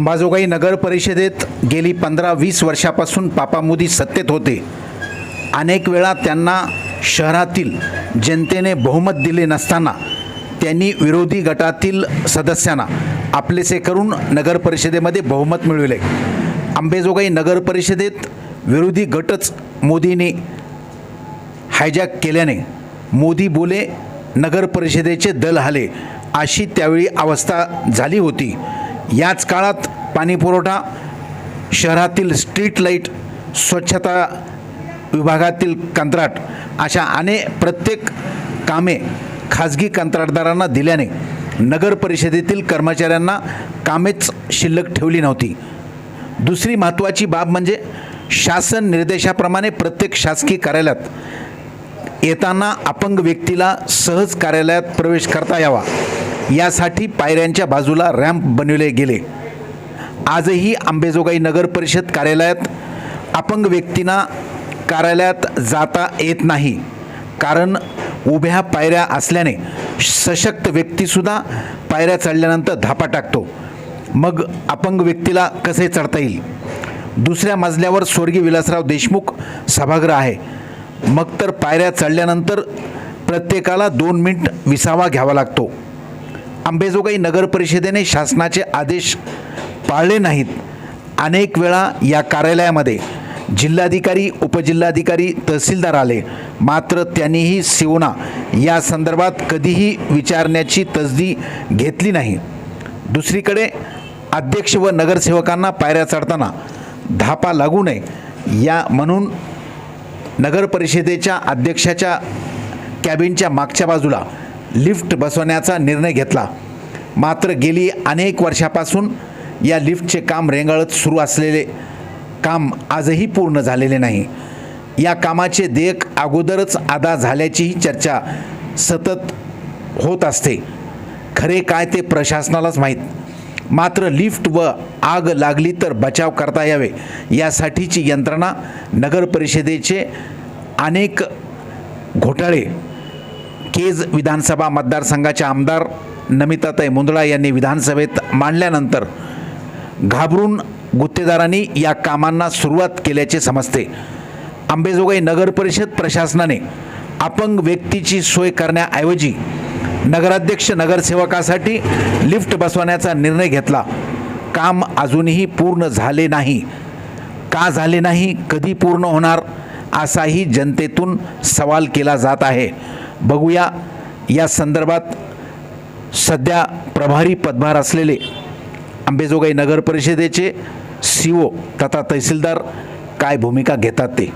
अंबाजोगाई नगर परिषदेत गेली पंधरा वीस वर्षापासून पापा मोदी सत्तेत होते. अनेक वेळा त्यांना शहरातील जनतेने बहुमत दिले नसताना त्यांनी विरोधी गटातील सदस्यांना आपलेसे करून नगर परिषदेमध्ये बहुमत मिळविले. अंबेजोगाई नगर परिषदेत विरोधी गटच मोदीने हायजॅक केल्याने मोदी बोले नगर परिषदेचे दल हाले. अशी त्यावेळी अवस्था झाली होती. याच काळात पाणीपुरवठा शहरातील स्ट्रीट लाइट स्वच्छता विभागातील कंत्राट अशा अनेक प्रत्येक कामे खाजगी कंत्राटदारांना दिल्याने नगर परिषदेतील कर्मचाऱ्यांना कामेच शिल्लक ठेवली नव्हती. दुसरी महत्त्वाची बाब म्हणजे शासन निर्देशाप्रमाणे प्रत्येक शासकीय कार्यालयात येताना अपंग व्यक्तीला सहज कार्यालयात प्रवेश करता यावा. यासाठी पायऱ्यांच्या बाजूला रॅम्प बनविले गेले. आजही आंबेजोगाई नगर परिषद कार्यालयात अपंग व्यक्तींना कार्यालयात जाता येत नाही. कारण उभ्या पायऱ्या असल्याने सशक्त व्यक्तीसुद्धा पायऱ्या चढल्यानंतर धापा टाकतो. मग अपंग व्यक्तीला कसे चढता येईल? दुसऱ्या मजल्यावर स्वर्गीय विलासराव देशमुख सभागृह आहे. मग तर पायऱ्या चढल्यानंतर प्रत्येकाला दोन मिनिट विसावा घ्यावा लागतो. अंबेजोगाई नगर परिषदेने शासनाचे आदेश पाळले नाहीत. अनेक वेळा या कार्यालयामध्ये जिल्हाधिकारी उपजिल्हाधिकारी तहसीलदार आले. मात्र त्यांनीही सेवना या संदर्भात कधीही विचारण्याची तसदी घेतली नाही. दुसरीकडे अध्यक्ष व नगरसेवकांना पायऱ्या चढताना धापा लागू नये या म्हणून नगर परिषदेच्या अध्यक्षाच्या कॅबिनच्या मागच्या बाजूला लिफ्ट बसवण्याचा निर्णय घेतला. मात्र गेली अनेक वर्षापासून या लिफ्टचे काम रेंगाळत सुरू असलेले काम आजही पूर्ण झालेले नाही. या कामाचे देयक अगोदरच अदा झाल्याचीही चर्चा सतत होत असते. खरे काय ते प्रशासनालाच माहीत. मात्र लिफ्ट व आग लागली तर बचाव करता यावे यासाठीची यंत्रणा नगर परिषदेचे अनेक घोटाळे केज विधानसभा मतदारसंघाच्या आमदार नमिताताई मुंदळा यांनी विधानसभेत मांडल्यानंतर घाबरून गुत्तेदारांनी या कामांना सुरुवात केल्याचे समजते. आंबेजोगाई नगर परिषद प्रशासनाने अपंग व्यक्तीची सोय करण्याऐवजी नगराध्यक्ष नगरसेवकासाठी लिफ्ट बसवण्याचा निर्णय घेतला. काम अजूनही पूर्ण झाले नाही. का झाले नाही कधी पूर्ण होणार असाही जनतेतून सवाल केला जात आहे. बघूया. या संदर्भात सध्या प्रभारी पदभार असलेले अंबेजोगाई नगर परिषदेचे सी ओ तथा तहसीलदार काय भूमिका घेतात ते?